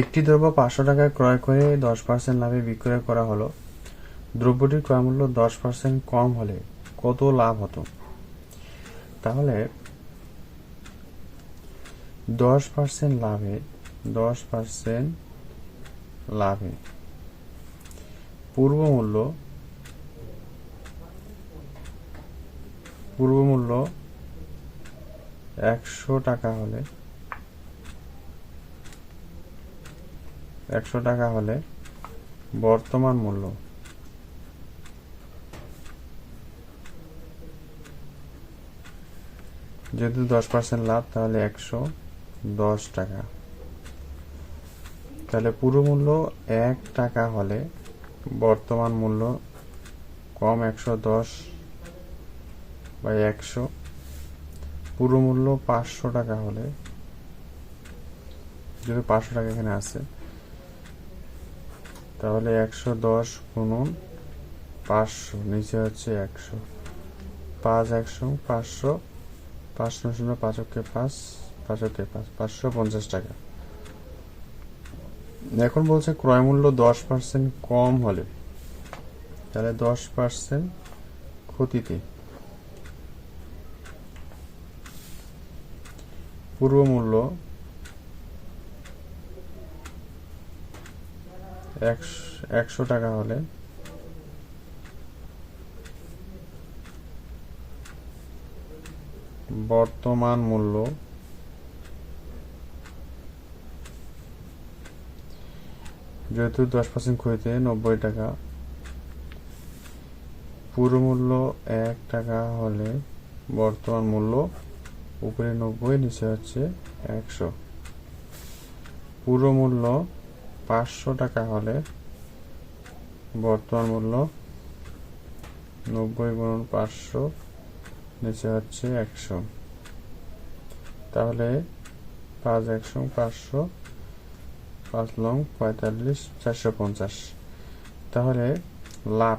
একটি দ্রব্য পাঁচশো টাকায় ক্রয় করে দশ পার্সেন্ট লাভে বিক্রয় করা হলো। দ্রব্যটির ক্রয় মূল্য দশ পার্সেন্ট কম হলে কত লাভ হতো? তাহলে দশ পার্সেন্ট লাভে, দশ পার্সেন্ট লাভে পূর্ব মূল্য পূর্ব মূল্য একশো টাকা হলে একশো টাকা হলে বর্তমান মূল্য। যেহেতু দশ পার্সেন্ট লাভ, তাহলে একশো দশ টাকা। তাহলে পুরো মূল্য এক টাকা হলে বর্তমান মূল্য কম একশো দশ বা একশো। পুরো মূল্য পাঁচশো টাকা হলে যদি পাঁচশো টাকা এখানে আছে তাহলে একশো দশ গুণন পাঁচশো, নিচে হচ্ছে একশো। পাঁচ একশো, পাঁচশো, পাঁচ শূন্য শূন্য পাঁচকে পাঁচ পাঁচকে পাঁচ, পাঁচশো পঞ্চাশ টাকা। এখন বলছে ক্রয় মূল্য দশ পার্সেন্ট কম হলে, তাহলে দশ পার্সেন্ট ক্ষতিতে। পূর্ব মূল্য একশো টাকা হলে। বর্তমান মূল্য। যেহেতু দশ পার্সেন্ট ক্ষতিতে নব্বই টাকা। পুরো মূল্য এক টাকা হলে বর্তমান মূল্য উপরে নব্বই, নিচে হচ্ছে একশো। পুরো মূল্য পাঁচশো টাকা হলে বর্তমান মূল্য নব্বই গুণ পাঁচশো, নিচে হচ্ছে একশো। তাহলে পাঁচ একশো পাঁচশো, পাঁচ লং পঁয়তাল্লিশ, চারশো পঞ্চাশ। তাহলে লাভ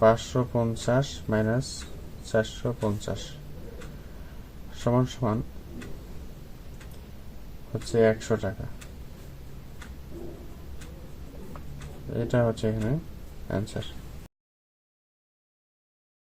পাঁচশো পঞ্চাশ মাইনাস চারশো পঞ্চাশ সমান সমান হচ্ছে একশো টাকা। এটা হচ্ছে এখানে অ্যান্সার